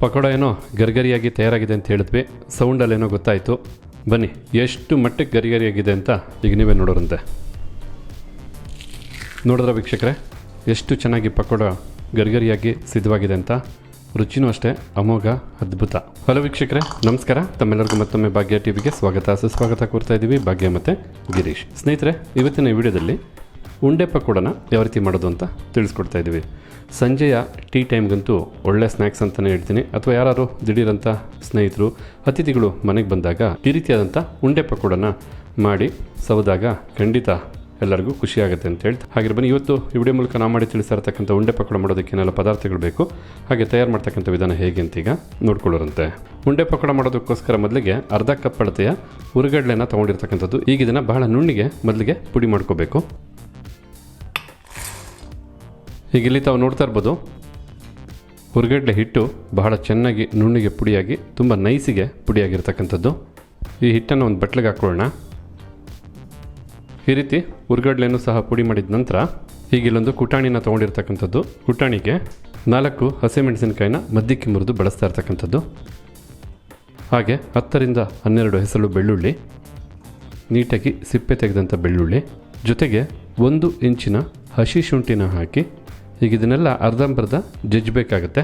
ಪಕೋಡ ಏನೋ ಗರಿಗರಿಯಾಗಿ ತಯಾರಾಗಿದೆ ಅಂತ ಹೇಳಿದ್ವಿ. ಸೌಂಡಲ್ಲೇನೋ ಗೊತ್ತಾಯಿತು. ಬನ್ನಿ, ಎಷ್ಟು ಮಟ್ಟಕ್ಕೆ ಗರಿಗರಿಯಾಗಿದೆ ಅಂತ ಈಗ ನೀವೇ ನೋಡೋರಂತೆ. ನೋಡಿದ್ರ ವೀಕ್ಷಕರೇ? ಎಷ್ಟು ಚೆನ್ನಾಗಿ ಪಕೋಡ ಗರಿಗರಿಯಾಗಿ ಸಿದ್ಧವಾಗಿದೆ ಅಂತ. ರುಚಿನೂ ಅಷ್ಟೇ, ಅಮೋಘ, ಅದ್ಭುತ. ಹಲೋ ವೀಕ್ಷಕರೇ, ನಮಸ್ಕಾರ. ತಮ್ಮೆಲ್ಲರಿಗೂ ಮತ್ತೊಮ್ಮೆ ಭಾಗ್ಯ ಟಿವಿಗೆ ಸ್ವಾಗತ. ಸುಸ್ವಾಗತ ಕೋರ್ತಾ ಇದ್ದೀವಿ. ಭಾಗ್ಯ ಮತ್ತು ಗಿರೀಶ್. ಸ್ನೇಹಿತರೆ, ಇವತ್ತಿನ ವಿಡಿಯೋದಲ್ಲಿ ಉಂಡೆ ಪಕೋಡನ ಯಾವ ರೀತಿ ಮಾಡೋದು ಅಂತ ತಿಳಿಸ್ಕೊಡ್ತಾ ಇದ್ದೀವಿ. ಸಂಜೆಯ ಟೀ ಟೈಮ್ಗಂತೂ ಒಳ್ಳೆ ಸ್ನ್ಯಾಕ್ಸ್ ಅಂತಲೇ ಹೇಳ್ತೀನಿ. ಅಥವಾ ಯಾರು ದಿಢೀರಂಥ ಸ್ನೇಹಿತರು, ಅತಿಥಿಗಳು ಮನೆಗೆ ಬಂದಾಗ ಈ ರೀತಿಯಾದಂಥ ಉಂಡೆ ಪಕೋಡನ ಮಾಡಿ ಸವದಾಗ ಖಂಡಿತ ಎಲ್ಲರಿಗೂ ಖುಷಿಯಾಗುತ್ತೆ ಅಂತ ಹೇಳ್ತಾ ಹಾಗೆ ಬನ್ನಿ, ಇವತ್ತು ಈ ವಿಡಿಯೋ ಮೂಲಕ ನಾವು ಮಾಡಿ ತಿಳಿಸ್ತಾ ಇರ್ತಕ್ಕಂಥ ಉಂಡೆ ಪಕೋಡ ಮಾಡೋದಕ್ಕೆ ಏನೆಲ್ಲ ಪದಾರ್ಥಗಳು ಬೇಕು? ಹಾಗೆ ತಯಾರು ಮಾಡ್ತಕ್ಕಂಥ ವಿಧಾನ ಹೇಗೆ ಅಂತ ಈಗ ನೋಡ್ಕೊಳ್ಳೋರಂತೆ. ಉಂಡೆ ಪಕೋಡ ಮಾಡೋದಕ್ಕೋಸ್ಕರ ಮೊದಲಿಗೆ ಅರ್ಧ ಕಪ್ ಅಳತೆಯ ಉರುಗಡ್ಲೆನ ತೊಗೊಂಡಿರ್ತಕ್ಕಂಥದ್ದು. ಈಗ ಇದನ್ನು ಬಹಳ ನುಣ್ಣಿಗೆ ಮೊದಲಿಗೆ ಪುಡಿ ಮಾಡ್ಕೋಬೇಕು. ಈಗ ಇಲ್ಲಿ ತಾವು ನೋಡ್ತಾ ಇರ್ಬೋದು, ಹುರ್ಗಡ್ಲೆ ಹಿಟ್ಟು ಬಹಳ ಚೆನ್ನಾಗಿ ನುಣ್ಣಿಗೆ ಪುಡಿಯಾಗಿ, ತುಂಬ ನೈಸಿಗೆ ಪುಡಿಯಾಗಿರ್ತಕ್ಕಂಥದ್ದು. ಈ ಹಿಟ್ಟನ್ನು ಒಂದು ಬಟ್ಲಿಗೆ ಹಾಕೊಳ್ಳೋಣ. ಈ ರೀತಿ ಹುರ್ಗಡ್ಲೆಯನ್ನು ಸಹ ಪುಡಿ ಮಾಡಿದ ನಂತರ, ಈಗ ಇಲ್ಲೊಂದು ಕುಟಾಣಿನ ತೊಗೊಂಡಿರ್ತಕ್ಕಂಥದ್ದು. ಕುಟಾಣಿಗೆ ನಾಲ್ಕು ಹಸಿಮೆಣಸಿನಕಾಯಿನ ಮದ್ದಿಕ್ಕಿ ಮುರಿದು ಬಳಸ್ತಾ ಇರ್ತಕ್ಕಂಥದ್ದು. ಹಾಗೆ ಹತ್ತರಿಂದ ಹನ್ನೆರಡು ಹೆಸರು ಬೆಳ್ಳುಳ್ಳಿ, ನೀಟಾಗಿ ಸಿಪ್ಪೆ ತೆಗೆದಂಥ ಬೆಳ್ಳುಳ್ಳಿ, ಜೊತೆಗೆ ಒಂದು ಇಂಚಿನ ಹಸಿ ಶುಂಠಿನ ಹಾಕಿ ಈಗ ಇದನ್ನೆಲ್ಲ ಅರ್ಧಂಬರ್ಧ ಜಜ್ಜಬೇಕಾಗತ್ತೆ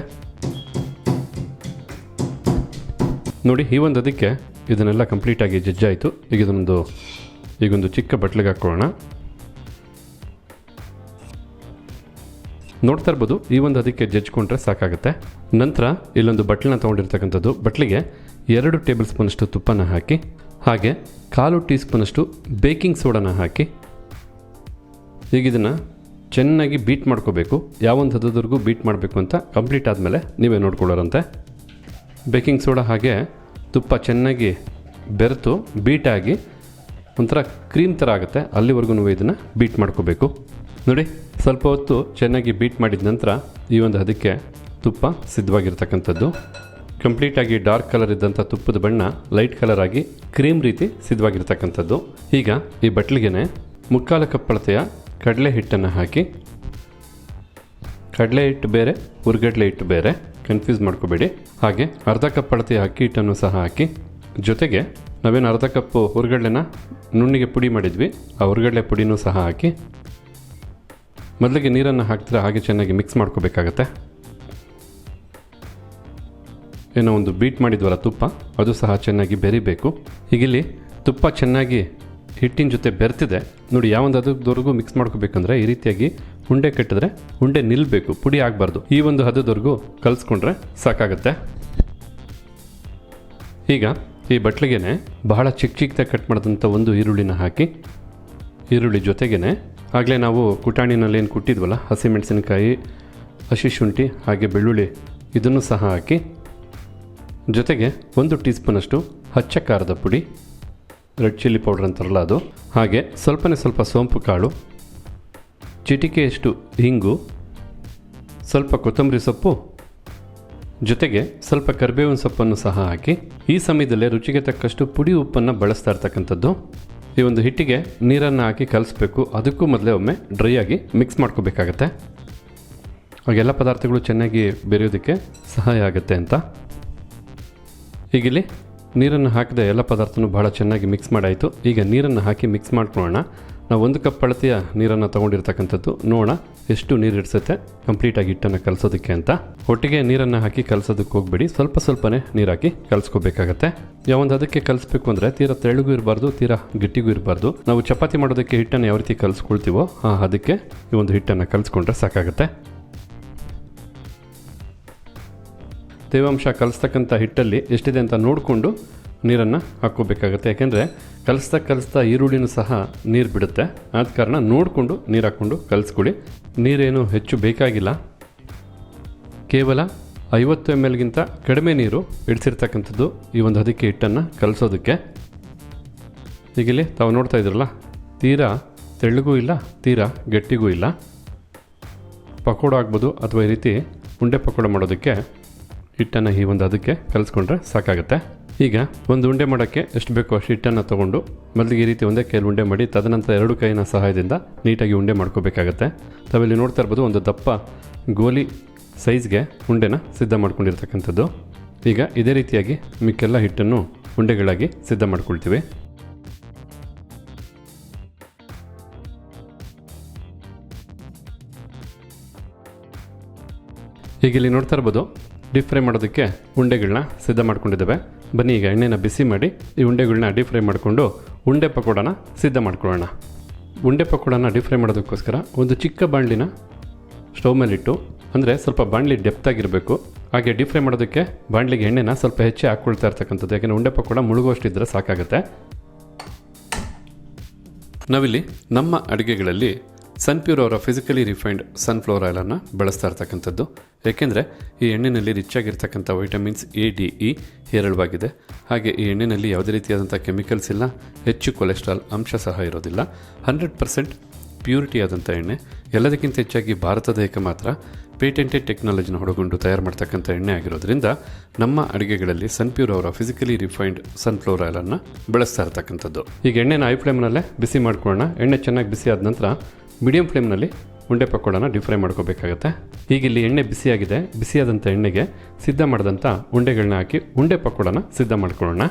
ನೋಡಿ, ಈ ಒಂದು ಅದಕ್ಕೆ ಇದನ್ನೆಲ್ಲ ಕಂಪ್ಲೀಟಾಗಿ ಜಜ್ಜಾಯಿತು ಈಗ ಇದೊಂದು ಈಗೊಂದು ಚಿಕ್ಕ ಬಟ್ಲಿಗೆ ಹಾಕ್ಕೊಳ್ಳೋಣ. ನೋಡ್ತಾ ಇರ್ಬೋದು, ಈ ಒಂದು ಅದಕ್ಕೆ ಜಜ್ಜಿಕೊಂಡ್ರೆ ಸಾಕಾಗುತ್ತೆ. ನಂತರ ಇಲ್ಲೊಂದು ಬಟ್ಲನ್ನ ತೊಗೊಂಡಿರ್ತಕ್ಕಂಥದ್ದು. ಬಟ್ಲಿಗೆ ಎರಡು ಟೇಬಲ್ ಸ್ಪೂನಷ್ಟು ತುಪ್ಪನ ಹಾಕಿ, ಹಾಗೆ ಕಾಲು ಟೀ ಸ್ಪೂನಷ್ಟು ಬೇಕಿಂಗ್ ಸೋಡಾನ ಹಾಕಿ, ಈಗ ಇದನ್ನು ಚೆನ್ನಾಗಿ ಬೀಟ್ ಮಾಡ್ಕೋಬೇಕು. ಯಾವೊಂದು ಹದದವರೆಗೂ ಬೀಟ್ ಮಾಡಬೇಕು ಅಂತ ಕಂಪ್ಲೀಟ್ ಆದಮೇಲೆ ನೀವೇ ನೋಡ್ಕೊಳ್ಳೋರಂತೆ. ಬೇಕಿಂಗ್ ಸೋಡಾ ಹಾಗೆ ತುಪ್ಪ ಚೆನ್ನಾಗಿ ಬೆರೆತು ಬೀಟಾಗಿ ಒಂಥರ ಕ್ರೀಮ್ ಥರ ಆಗುತ್ತೆ. ಅಲ್ಲಿವರೆಗೂ ಇದನ್ನು ಬೀಟ್ ಮಾಡ್ಕೋಬೇಕು. ನೋಡಿ, ಸ್ವಲ್ಪ ಹೊತ್ತು ಚೆನ್ನಾಗಿ ಬೀಟ್ ಮಾಡಿದ ನಂತರ ಈ ಒಂದು ಹದಕ್ಕೆ ತುಪ್ಪ ಸಿದ್ಧವಾಗಿರ್ತಕ್ಕಂಥದ್ದು. ಕಂಪ್ಲೀಟಾಗಿ ಡಾರ್ಕ್ ಕಲರ್ ಇದ್ದಂಥ ತುಪ್ಪದ ಬಣ್ಣ ಲೈಟ್ ಕಲರ್ ಆಗಿ ಕ್ರೀಮ್ ರೀತಿ ಸಿದ್ಧವಾಗಿರ್ತಕ್ಕಂಥದ್ದು. ಈಗ ಈ ಬಟ್ಲಿಗೆನೆ ಮುಕ್ಕಾಲು ಕಪ್ಪಳತೆಯ ಕಡಲೆ ಹಿಟ್ಟನ್ನು ಹಾಕಿ, ಕಡಲೆ ಹಿಟ್ಟು ಬೇರೆ ಹುರ್ಗಡ್ಲೆ ಹಿಟ್ಟು ಬೇರೆ ಕನ್ಫ್ಯೂಸ್ ಮಾಡ್ಕೋಬೇಡಿ. ಹಾಗೆ ಅರ್ಧ ಕಪ್ ಅಳತೆ ಅಕ್ಕಿ ಹಿಟ್ಟನ್ನು ಸಹ ಹಾಕಿ, ಜೊತೆಗೆ ನಾವೇನು ಅರ್ಧ ಕಪ್ಪು ಹುರ್ಗಡ್ಲೆನ ನುಣ್ಣಿಗೆ ಪುಡಿ ಮಾಡಿದ್ವಿ, ಆ ಹುರ್ಗಡ್ಲೆ ಪುಡಿನೂ ಸಹ ಹಾಕಿ, ಮೊದಲಿಗೆ ನೀರನ್ನು ಹಾಕ್ತಿರ ಹಾಗೆ ಚೆನ್ನಾಗಿ ಮಿಕ್ಸ್ ಮಾಡ್ಕೋಬೇಕಾಗತ್ತೆ. ಏನೋ ಒಂದು ಬೀಟ್ ಮಾಡಿದ್ವಲ್ಲ ತುಪ್ಪ, ಅದು ಸಹ ಚೆನ್ನಾಗಿ ಬೆರಿಬೇಕು. ಈಗಿಲ್ಲಿ ತುಪ್ಪ ಚೆನ್ನಾಗಿ ಹಿಟ್ಟಿನ ಜೊತೆ ಬೆರ್ತಿದೆ. ನೋಡಿ ಯಾವೊಂದು ಮಿಕ್ಸ್ ಮಾಡ್ಕೋಬೇಕಂದ್ರೆ ಈ ರೀತಿಯಾಗಿ ಉಂಡೆ ಕಟ್ಟಿದ್ರೆ ಉಂಡೆ ನಿಲ್ಲಬೇಕು ಪುಡಿ ಆಗಬಾರ್ದು. ಈ ಒಂದು ಹದದವರೆಗೂ ಕಲಿಸ್ಕೊಂಡ್ರೆ ಸಾಕಾಗುತ್ತೆ. ಈಗ ಈ ಬಟ್ಲಿಗೆನೆ ಬಹಳ ಚಿಕ್ಕ ಚಿಕ್ಕದಾಗಿ ಕಟ್ ಮಾಡಿದಂಥ ಒಂದು ಈರುಳ್ಳಿನ ಹಾಕಿ, ಈರುಳ್ಳಿ ಜೊತೆಗೇನೆ ಆಗಲೇ ನಾವು ಕುಟಾಣಿನಲ್ಲಿ ಏನು ಕುಟ್ಟಿದ್ವಲ್ಲ, ಹಸಿಮೆಣಸಿನಕಾಯಿ, ಹಸಿ ಶುಂಠಿ, ಹಾಗೆ ಬೆಳ್ಳುಳ್ಳಿ ಇದನ್ನು ಸಹ ಹಾಕಿ, ಜೊತೆಗೆ ಒಂದು ಟೀ ಸ್ಪೂನಷ್ಟು ಹಚ್ಚ ಖಾರದ ಪುಡಿ ರೆಡ್ ಚಿಲ್ಲಿ ಪೌಡ್ರ್ ಅಂತಾರಲ್ಲ ಅದು. ಹಾಗೆ ಸ್ವಲ್ಪನೇ ಸ್ವಲ್ಪ ಸೋಂಪು ಕಾಳು, ಚಿಟಿಕೆಯಷ್ಟು ಹಿಂಗು, ಸ್ವಲ್ಪ ಕೊತ್ತಂಬರಿ ಸೊಪ್ಪು, ಜೊತೆಗೆ ಸ್ವಲ್ಪ ಕರಿಬೇವಿನ ಸೊಪ್ಪನ್ನು ಸಹ ಹಾಕಿ ಈ ಸಮಯದಲ್ಲೇ ರುಚಿಗೆ ತಕ್ಕಷ್ಟು ಪುಡಿ ಉಪ್ಪನ್ನು ಬಳಸ್ತಾ ಇರ್ತಕ್ಕಂಥದ್ದು. ಈ ಒಂದು ಹಿಟ್ಟಿಗೆ ನೀರನ್ನು ಹಾಕಿ ಕಲಿಸ್ಬೇಕು. ಅದಕ್ಕೂ ಮೊದಲೇ ಒಮ್ಮೆ ಡ್ರೈ ಆಗಿ ಮಿಕ್ಸ್ ಮಾಡ್ಕೋಬೇಕಾಗತ್ತೆ. ಹಾಗೆಲ್ಲ ಪದಾರ್ಥಗಳು ಚೆನ್ನಾಗಿ ಬೆರೆಯೋದಕ್ಕೆ ಸಹಾಯ ಆಗುತ್ತೆ ಅಂತ. ಹೀಗಿಲ್ಲಿ ನೀರನ್ನು ಹಾಕಿದೆ ಎಲ್ಲ ಪದಾರ್ಥನೂ ಬಹಳ ಚೆನ್ನಾಗಿ ಮಿಕ್ಸ್ ಮಾಡಾಯಿತು. ಈಗ ನೀರನ್ನು ಹಾಕಿ ಮಿಕ್ಸ್ ಮಾಡ್ಕೊಳ್ಳೋಣ. ನಾವು ಒಂದು ಕಪ್ ಅಳತೆಯ ನೀರನ್ನು ತೊಗೊಂಡಿರ್ತಕ್ಕಂಥದ್ದು. ನೋಡೋಣ ಎಷ್ಟು ನೀರು ಇಡಿಸುತ್ತೆ ಕಂಪ್ಲೀಟಾಗಿ ಹಿಟ್ಟನ್ನು ಕಲಸೋದಕ್ಕೆ ಅಂತ. ಒಟ್ಟಿಗೆ ನೀರನ್ನು ಹಾಕಿ ಕಲಸೋದಕ್ಕೆ ಹೋಗ್ಬೇಡಿ. ಸ್ವಲ್ಪ ಸ್ವಲ್ಪನೇ ನೀರು ಹಾಕಿ ಕಲಸ್ಕೋಬೇಕಾಗತ್ತೆ. ಯಾವೊಂದು ಅದಕ್ಕೆ ಕಲಿಸ್ಬೇಕು ಅಂದರೆ ತೀರಾ ತೆಳುಗೂ ಇರಬಾರ್ದು, ತೀರಾ ಗಟ್ಟಿಗೂ ಇರಬಾರ್ದು. ನಾವು ಚಪಾತಿ ಮಾಡೋದಕ್ಕೆ ಹಿಟ್ಟನ್ನು ಯಾವ ರೀತಿ ಕಲಿಸ್ಕೊಳ್ತೀವೋ ಅದಕ್ಕೆ ಈ ಒಂದು ಹಿಟ್ಟನ್ನು ಕಲಿಸ್ಕೊಂಡ್ರೆ ಸಾಕಾಗುತ್ತೆ. ತೇವಾಂಶ ಕಲಿಸ್ತಕ್ಕಂಥ ಹಿಟ್ಟಲ್ಲಿ ಎಷ್ಟಿದೆ ಅಂತ ನೋಡಿಕೊಂಡು ನೀರನ್ನು ಹಾಕ್ಕೋಬೇಕಾಗತ್ತೆ. ಯಾಕೆಂದರೆ ಕಲಿಸ್ತಾ ಕಲಿಸ್ತಾ ಈರುಳ್ಳಿನೂ ಸಹ ನೀರು ಬಿಡುತ್ತೆ. ಆದ ಕಾರಣ ನೋಡಿಕೊಂಡು ನೀರು ಹಾಕ್ಕೊಂಡು ಕಲಿಸ್ಕೊಳ್ಳಿ. ನೀರೇನು ಹೆಚ್ಚು ಬೇಕಾಗಿಲ್ಲ. ಕೇವಲ ಐವತ್ತು ಎಂ ಎಲ್ಗಿಂತ ಕಡಿಮೆ ನೀರು ಇಡಿಸಿರ್ತಕ್ಕಂಥದ್ದು ಈ ಒಂದು ಅದಕ್ಕೆ ಹಿಟ್ಟನ್ನು ಕಲಿಸೋದಕ್ಕೆ. ಈಗಿಲ್ಲಿ ತಾವು ನೋಡ್ತಾ ಇದ್ರಲ್ಲ ತೀರಾ ತೆಳ್ಳಗೂ ಇಲ್ಲ, ತೀರಾ ಗಟ್ಟಿಗೂ ಇಲ್ಲ. ಪಕೋಡ ಆಗ್ಬೋದು ಅಥವಾ ಈ ರೀತಿ ಉಂಡೆ ಪಕೋಡ ಮಾಡೋದಕ್ಕೆ ಹಿಟ್ಟನ್ನು ಈ ಒಂದು ಅದಕ್ಕೆ ಕಲಿಸ್ಕೊಂಡ್ರೆ ಸಾಕಾಗುತ್ತೆ. ಈಗ ಒಂದು ಉಂಡೆ ಮಾಡೋಕ್ಕೆ ಎಷ್ಟು ಬೇಕೋ ಅಷ್ಟು ಹಿಟ್ಟನ್ನು ತೊಗೊಂಡು ಮೊದಲಿಗೆ ಈ ರೀತಿ ಒಂದೇ ಕೈಯಲ್ಲಿ ಉಂಡೆ ಮಾಡಿ ತದನಂತರ ಎರಡು ಕೈನ ಸಹಾಯದಿಂದ ನೀಟಾಗಿ ಉಂಡೆ ಮಾಡ್ಕೋಬೇಕಾಗತ್ತೆ. ತಾವಿಲ್ಲಿ ನೋಡ್ತಾ ಇರ್ಬೋದು ಒಂದು ದಪ್ಪ ಗೋಲಿ ಸೈಜ್ಗೆ ಉಂಡೆನ ಸಿದ್ಧ ಮಾಡ್ಕೊಂಡಿರ್ತಕ್ಕಂಥದ್ದು. ಈಗ ಇದೇ ರೀತಿಯಾಗಿ ಮಿಕ್ಕೆಲ್ಲ ಹಿಟ್ಟನ್ನು ಉಂಡೆಗಳಾಗಿ ಸಿದ್ಧ ಮಾಡ್ಕೊಳ್ತೀವಿ. ಈಗ ಇಲ್ಲಿ ನೋಡ್ತಾ ಇರ್ಬೋದು ಡೀಪ್ ಫ್ರೈ ಮಾಡೋದಕ್ಕೆ ಉಂಡೆಗಳನ್ನ ಸಿದ್ಧ ಮಾಡ್ಕೊಂಡಿದ್ದೇವೆ. ಬನ್ನಿ ಈಗ ಎಣ್ಣೆನ ಬಿಸಿ ಮಾಡಿ ಈ ಉಂಡೆಗಳನ್ನ ಡೀಪ್ ಫ್ರೈ ಮಾಡಿಕೊಂಡು ಉಂಡೆ ಪಕೋಡನ ಸಿದ್ಧ ಮಾಡ್ಕೊಳ್ಳೋಣ. ಉಂಡೆ ಪಕೋಡನ ಡೀಪ್ ಫ್ರೈ ಮಾಡೋದಕ್ಕೋಸ್ಕರ ಒಂದು ಚಿಕ್ಕ ಬಾಣಲಿನ ಸ್ಟವ್ ಮೇಲಿಟ್ಟು, ಅಂದರೆ ಸ್ವಲ್ಪ ಬಾಣಲಿ ಡೆಪ್ತ್ ಆಗಿರಬೇಕು. ಹಾಗೆ ಡೀಪ್ ಫ್ರೈ ಮಾಡೋದಕ್ಕೆ ಬಾಣಲಿಗೆ ಎಣ್ಣೆನ ಸ್ವಲ್ಪ ಹೆಚ್ಚಿ ಹಾಕ್ಕೊಳ್ತಾ ಇರ್ತಕ್ಕಂಥದ್ದು. ಯಾಕೆಂದರೆ ಉಂಡೆ ಪಕೋಡ ಮುಳುಗುವಷ್ಟಿದ್ದರೆ ಸಾಕಾಗುತ್ತೆ. ನಾವಿಲ್ಲಿ ನಮ್ಮ ಅಡುಗೆಗಳಲ್ಲಿ ಸನ್ಪ್ಯೂರ್ ಅವರ ಫಿಸಿಕಲಿ ರಿಫೈನ್ಡ್ ಸನ್ಫ್ಲವರ್ ಆಯಿಲನ್ನು ಬಳಸ್ತಾ ಇರ್ತಕ್ಕಂಥದ್ದು. ಏಕೆಂದರೆ ಈ ಎಣ್ಣೆಯಲ್ಲಿ ರಿಚ್ ಆಗಿರ್ತಕ್ಕಂಥ ವೈಟಮಿನ್ಸ್ ಎ ಡಿ ಇ ಹೇರಳವಾಗಿದೆ. ಹಾಗೆ ಈ ಎಣ್ಣೆಯಲ್ಲಿ ಯಾವುದೇ ರೀತಿಯಾದಂಥ ಕೆಮಿಕಲ್ಸ್ ಇಲ್ಲ, ಹೆಚ್ಚು ಕೊಲೆಸ್ಟ್ರಾಲ್ ಅಂಶ ಸಹ ಇರೋದಿಲ್ಲ. ಹಂಡ್ರೆಡ್ ಪರ್ಸೆಂಟ್ ಪ್ಯೂರಿಟಿ ಆದಂಥ ಎಣ್ಣೆ. ಎಲ್ಲದಕ್ಕಿಂತ ಹೆಚ್ಚಾಗಿ ಭಾರತದ ಏಕ ಮಾತ್ರ ಪೇಟೆಂಟೆಡ್ ಟೆಕ್ನಾಲಜಿನ ಹೊಡಗೊಂಡು ತಯಾರು ಮಾಡ್ತಕ್ಕಂಥ ಎಣ್ಣೆ ಆಗಿರೋದ್ರಿಂದ ನಮ್ಮ ಅಡುಗೆಗಳಲ್ಲಿ ಸನ್ಪ್ಯೂರ್ ಅವರ ಫಿಸಿಕಲಿ ರಿಫೈನ್ಡ್ ಸನ್ಫ್ಲವರ್ ಆಯಿಲನ್ನು ಬಳಸ್ತಾ ಇರ್ತಕ್ಕಂಥದ್ದು. ಈಗ ಎಣ್ಣೆನ ಐ ಫ್ಲೇಮ್ನಲ್ಲೇ ಬಿಸಿ ಮಾಡ್ಕೊಳ್ಳೋಣ. ಎಣ್ಣೆ ಚೆನ್ನಾಗಿ ಬಿಸಿ ಆದ ನಂತರ ಮೀಡಿಯಂ ಫ್ಲೇಮ್ನಲ್ಲಿ ಉಂಡೆ ಪಕೋಡನ ಡೀಪ್ ಫ್ರೈ ಮಾಡ್ಕೋಬೇಕಾಗತ್ತೆ. ಈಗ ಇಲ್ಲಿ ಎಣ್ಣೆ ಬಿಸಿಯಾಗಿದೆ. ಬಿಸಿಯಾದಂಥ ಎಣ್ಣೆಗೆ ಸಿದ್ಧ ಮಾಡಿದಂಥ ಉಂಡೆಗಳನ್ನ ಹಾಕಿ ಉಂಡೆ ಪಕೋಡನ ಸಿದ್ಧ ಮಾಡ್ಕೊಳ್ಳೋಣ.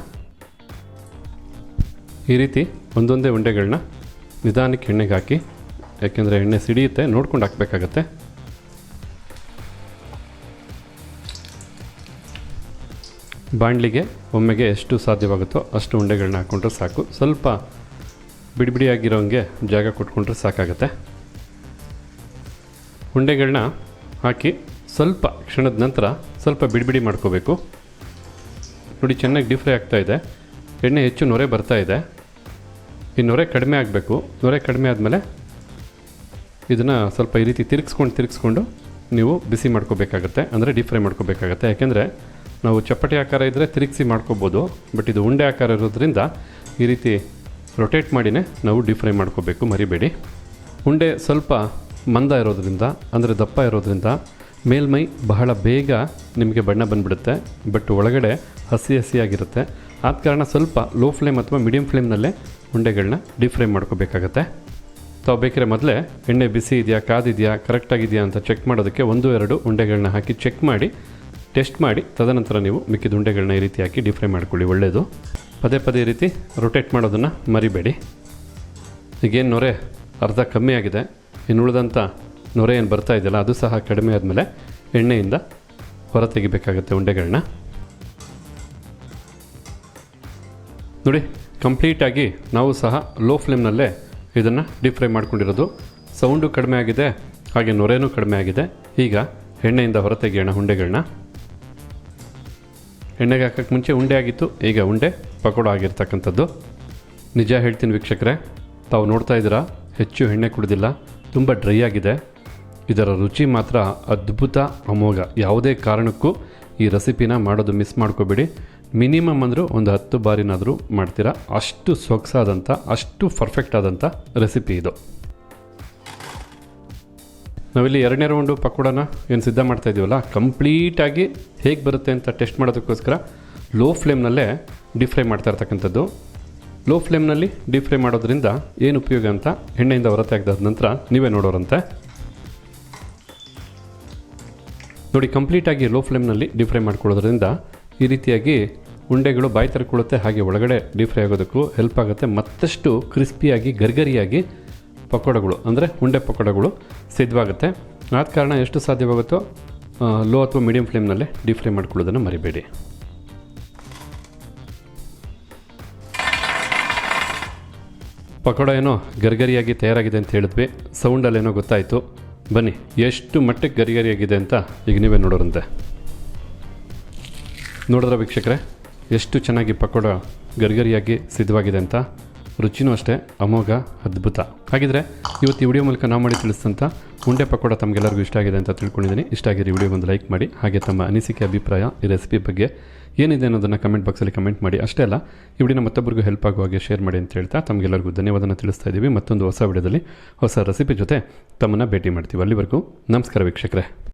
ಈ ರೀತಿ ಒಂದೊಂದೇ ಉಂಡೆಗಳನ್ನ ನಿಧಾನಕ್ಕೆ ಎಣ್ಣೆಗೆ ಹಾಕಿ, ಯಾಕೆಂದರೆ ಎಣ್ಣೆ ಸಿಡಿಯುತ್ತೆ, ನೋಡ್ಕೊಂಡು ಹಾಕಬೇಕಾಗತ್ತೆ. ಬಾಣಲಿಗೆ ಒಮ್ಮೆಗೆ ಎಷ್ಟು ಸಾಧ್ಯವಾಗುತ್ತೋ ಅಷ್ಟು ಉಂಡೆಗಳನ್ನ ಹಾಕ್ಕೊಂಡ್ರೆ ಸಾಕು. ಸ್ವಲ್ಪ ಬಿಡಿ ಬಿಡಿಯಾಗಿರೋಂಗೆ ಜಾಗ ಕೊಟ್ಕೊಂಡ್ರೆ ಸಾಕಾಗತ್ತೆ. ಉಂಡೆಗಳನ್ನ ಹಾಕಿ ಸ್ವಲ್ಪ ಕ್ಷಣದ ನಂತರ ಸ್ವಲ್ಪ ಬಿಡಿ ಬಿಡಿ ಮಾಡ್ಕೋಬೇಕು. ನೋಡಿ ಚೆನ್ನಾಗಿ ಡಿಫ್ರೈ ಆಗ್ತಾ ಇದೆ. ಎಣ್ಣೆ ಹೆಚ್ಚು ನೊರೆ ಬರ್ತಾ ಇದೆ. ಈ ನೊರೆ ಕಡಿಮೆ ಆಗಬೇಕು. ನೊರೆ ಕಡಿಮೆ ಆದಮೇಲೆ ಇದನ್ನು ಸ್ವಲ್ಪ ಈ ರೀತಿ ತಿರುಗಿಸ್ಕೊಂಡು ತಿರುಗಿಸ್ಕೊಂಡು ನೀವು ಬಿಸಿ ಮಾಡ್ಕೋಬೇಕಾಗತ್ತೆ. ಅಂದರೆ ಡೀಪ್ ಫ್ರೈ ಮಾಡ್ಕೋಬೇಕಾಗತ್ತೆ. ಯಾಕೆಂದರೆ ನಾವು ಚಪ್ಪಟೆ ಆಕಾರ ಇದ್ದರೆ ತಿರುಗಿಸಿ ಮಾಡ್ಕೋಬೋದು. ಬಟ್ ಇದು ಉಂಡೆ ಆಕಾರ ಇರೋದ್ರಿಂದ ಈ ರೀತಿ ರೊಟೇಟ್ ಮಾಡಿನೇ ನಾವು ಡೀಪ್ ಫ್ರೈ ಮಾಡ್ಕೋಬೇಕು, ಮರಿಬೇಡಿ. ಉಂಡೆ ಸ್ವಲ್ಪ ಮಂದ ಇರೋದ್ರಿಂದ, ಅಂದರೆ ದಪ್ಪ ಇರೋದ್ರಿಂದ ಮೇಲ್ಮೈ ಬಹಳ ಬೇಗ ನಿಮಗೆ ಬಣ್ಣ ಬಂದುಬಿಡುತ್ತೆ ಬಟ್ ಒಳಗಡೆ ಹಸಿ ಹಸಿಯಾಗಿರುತ್ತೆ. ಆದ ಕಾರಣ ಸ್ವಲ್ಪ ಲೋ ಫ್ಲೇಮ್ ಅಥವಾ ಮೀಡಿಯಂ ಫ್ಲೇಮ್ನಲ್ಲೇ ಉಂಡೆಗಳನ್ನ ಡೀಪ್ ಫ್ರೈ ಮಾಡ್ಕೋಬೇಕಾಗತ್ತೆ. ತಾವು ಬೇಕಿದ್ರೆ ಮೊದಲೇ ಎಣ್ಣೆ ಬಿಸಿ ಇದೆಯಾ, ಕಾದಿದೆಯಾ ಕರೆಕ್ಟಾಗಿದೆಯಾ ಅಂತ ಚೆಕ್ ಮಾಡೋದಕ್ಕೆ ಒಂದು, ಎರಡು ಉಂಡೆಗಳನ್ನ ಹಾಕಿ ಚೆಕ್ ಮಾಡಿ ಟೆಸ್ಟ್ ಮಾಡಿ, ತದನಂತರ ನೀವು ಮಿಕ್ಕಿದ ಉಂಡೆಗಳನ್ನ ಈ ರೀತಿ ಹಾಕಿ ಡೀಪ್ ಫ್ರೈ ಮಾಡ್ಕೊಳ್ಳಿ ಒಳ್ಳೆಯದು ಪದೇ ಪದೇ ರೀತಿ ರೊಟೇಟ್ ಮಾಡೋದನ್ನು ಮರಿಬೇಡಿ. ಈಗೇನು ನೊರೆ ಅರ್ಧ ಕಮ್ಮಿ ಆಗಿದೆ. ಇನ್ನು ಉಳಿದಂಥ ನೊರೆ ಏನು ಬರ್ತಾ ಇದೆಯಲ್ಲ, ಅದು ಸಹ ಕಡಿಮೆ ಆದಮೇಲೆ ಎಣ್ಣೆಯಿಂದ ಹೊರ ತೆಗಿಬೇಕಾಗುತ್ತೆ ಉಂಡೆಗಳನ್ನ ನೋಡಿ ಕಂಪ್ಲೀಟಾಗಿ ನಾವು ಸಹ ಲೋ ಫ್ಲೇಮ್ನಲ್ಲೇ ಇದನ್ನು ಡೀಪ್ ಫ್ರೈ ಮಾಡ್ಕೊಂಡಿರೋದು. ಸೌಂಡು ಕಡಿಮೆ ಆಗಿದೆ, ಹಾಗೆ ನೊರೆನೂ ಕಡಿಮೆ ಆಗಿದೆ. ಈಗ ಎಣ್ಣೆಯಿಂದ ಹೊರತೆಗೆಯೋಣ ಉಂಡೆಗಳನ್ನ ಎಣ್ಣೆಗೆ ಹಾಕೋಕ್ಕೆ ಮುಂಚೆ ಉಂಡೆ ಆಗಿತ್ತು, ಈಗ ಉಂಡೆ. ಪಕೋಡ ಆಗಿರ್ತಕ್ಕಂಥದ್ದು. ನಿಜ ಹೇಳ್ತೀನಿ ವೀಕ್ಷಕರೇ, ತಾವು ನೋಡ್ತಾ ಇದ್ದೀರಾ, ಹೆಚ್ಚು ಎಣ್ಣೆ ಕುಡಿದಿಲ್ಲ, ತುಂಬ ಡ್ರೈ ಆಗಿದೆ. ಇದರ ರುಚಿ ಮಾತ್ರ ಅದ್ಭುತ ಅಮೋಘ. ಯಾವುದೇ ಕಾರಣಕ್ಕೂ ಈ ರೆಸಿಪಿನ ಮಾಡೋದು ಮಿಸ್ ಮಾಡ್ಕೋಬೇಡಿ. ಮಿನಿಮಮ್ ಅಂದರೂ ಒಂದು ಹತ್ತು ಬಾರಿನಾದರೂ ಮಾಡ್ತೀರಾ. ಅಷ್ಟು ಸೊಗಸಾದಂಥ, ಅಷ್ಟು ಪರ್ಫೆಕ್ಟ್ ಆದಂಥ ರೆಸಿಪಿ ಇದು. ನಾವಿಲ್ಲಿ ಎರಡನೇ ರೌಂಡು ಪಕೋಡನ ಏನು ಸಿದ್ಧ ಮಾಡ್ತಾ ಇದೀವಲ್ಲ, ಕಂಪ್ಲೀಟಾಗಿ ಹೇಗೆ ಬರುತ್ತೆ ಅಂತ ಟೆಸ್ಟ್ ಮಾಡೋದಕ್ಕೋಸ್ಕರ ಲೋ ಫ್ಲೇಮ್ನಲ್ಲೇ ಡೀಪ್ ಫ್ರೈ ಮಾಡ್ತಾ ಇರ್ತಕ್ಕಂಥದ್ದು. ಲೋ ಫ್ಲೇಮ್ನಲ್ಲಿ ಡೀಪ್ ಫ್ರೈ ಮಾಡೋದ್ರಿಂದ ಏನು ಉಪಯೋಗ ಅಂತ ಎಣ್ಣೆಯಿಂದ ಹೊರತೆಗೆದಾದ ನಂತರ ನೀವೇ ನೋಡೋರಂತೆ. ನೋಡಿ ಕಂಪ್ಲೀಟಾಗಿ ಲೋ ಫ್ಲೇಮ್ನಲ್ಲಿ ಡೀಪ್ ಫ್ರೈ ಮಾಡ್ಕೊಳ್ಳೋದ್ರಿಂದ ಈ ರೀತಿಯಾಗಿ ಉಂಡೆಗಳು ಬಾಯಿ ತರ್ಕೊಳ್ಳುತ್ತೆ, ಹಾಗೆ ಒಳಗಡೆ ಡೀಪ್ ಫ್ರೈ ಆಗೋದಕ್ಕೂ ಹೆಲ್ಪ್ ಆಗುತ್ತೆ. ಮತ್ತಷ್ಟು ಕ್ರಿಸ್ಪಿಯಾಗಿ ಗರ್ಗರಿಯಾಗಿ ಪಕೋಡಗಳು, ಅಂದರೆ ಉಂಡೆ ಪಕೋಡಗಳು ಸಿದ್ಧವಾಗುತ್ತೆ. ಆದ ಕಾರಣ ಎಷ್ಟು ಸಾಧ್ಯವಾಗುತ್ತೋ ಲೋ ಅಥವಾ ಮೀಡಿಯಂ ಫ್ಲೇಮ್ನಲ್ಲೇ ಡೀಪ್ ಫ್ರೈ ಮಾಡ್ಕೊಳ್ಳೋದನ್ನು ಮರಿಬೇಡಿ. ಪಕೋಡ ಏನೋ ಗರಿಗರಿಯಾಗಿ ತಯಾರಾಗಿದೆ ಅಂತ ಹೇಳಿದ್ವಿ. ಸೌಂಡಲ್ಲೇನೋ ಗೊತ್ತಾಯಿತು. ಬನ್ನಿ, ಎಷ್ಟು ಮಟ್ಟಕ್ಕೆ ಗರಿಗರಿಯಾಗಿದೆ ಅಂತ ಈಗ ನೀವೇ ನೋಡೋರಂತೆ. ನೋಡಿದ್ರ ವೀಕ್ಷಕರೇ? ಎಷ್ಟು ಚೆನ್ನಾಗಿ ಪಕೋಡ ಗರಿಗರಿಯಾಗಿ ಸಿದ್ಧವಾಗಿದೆ ಅಂತ. ರುಚಿನೂ ಅಷ್ಟೇ, ಅಮೋಘ, ಅದ್ಭುತ. ಹಾಗಿದ್ರೆ ಇವತ್ತು ಈ ವಿಡಿಯೋ ಮೂಲಕ ನಾವು ಮಾಡಿ ತಿಳಿಸಿದಂಥ ಉಂಡೆ ಪಕೋಡ ತಮಗೆಲ್ಲರಿಗೂ ಇಷ್ಟ ಆಗಿದೆ ಅಂತ ತಿಳ್ಕೊಂಡಿದ್ದೀನಿ. ಇಷ್ಟ ಆಗಿರೋ ವಿಡಿಯೋ ಒಂದು ಲೈಕ್ ಮಾಡಿ, ಹಾಗೆ ತಮ್ಮ ಅನಿಸಿಕೆ, ಅಭಿಪ್ರಾಯ ಈ ರೆಸಿಪಿ ಬಗ್ಗೆ ಏನಿದೆ ಅನ್ನೋದನ್ನು ಕಮೆಂಟ್ ಬಾಕ್ಸಲ್ಲಿ ಕಮೆಂಟ್ ಮಾಡಿ. ಅಷ್ಟೇ ಅಲ್ಲ, ಈ ವಿಡಿಯೋನ ಮತ್ತೊಬ್ಬರಿಗೂ ಹೆಲ್ಪ್ ಆಗುವ ಹಾಗೆ ಶೇರ್ ಮಾಡಿ ಅಂತ ಹೇಳ್ತಾ ತಮಗೆಲ್ಲರಿಗೂ ಧನ್ಯವಾದನ ತಿಳಿಸ್ತಾ ಇದ್ದೀವಿ. ಮತ್ತೊಂದು ಹೊಸ ವಿಡಿಯೋದಲ್ಲಿ ಹೊಸ ರೆಸಿಪಿ ಜೊತೆ ತಮ್ಮನ್ನು ಭೇಟಿ ಮಾಡ್ತೀವಿ. ಅಲ್ಲಿವರೆಗೂ ನಮಸ್ಕಾರ ವೀಕ್ಷಕರೇ.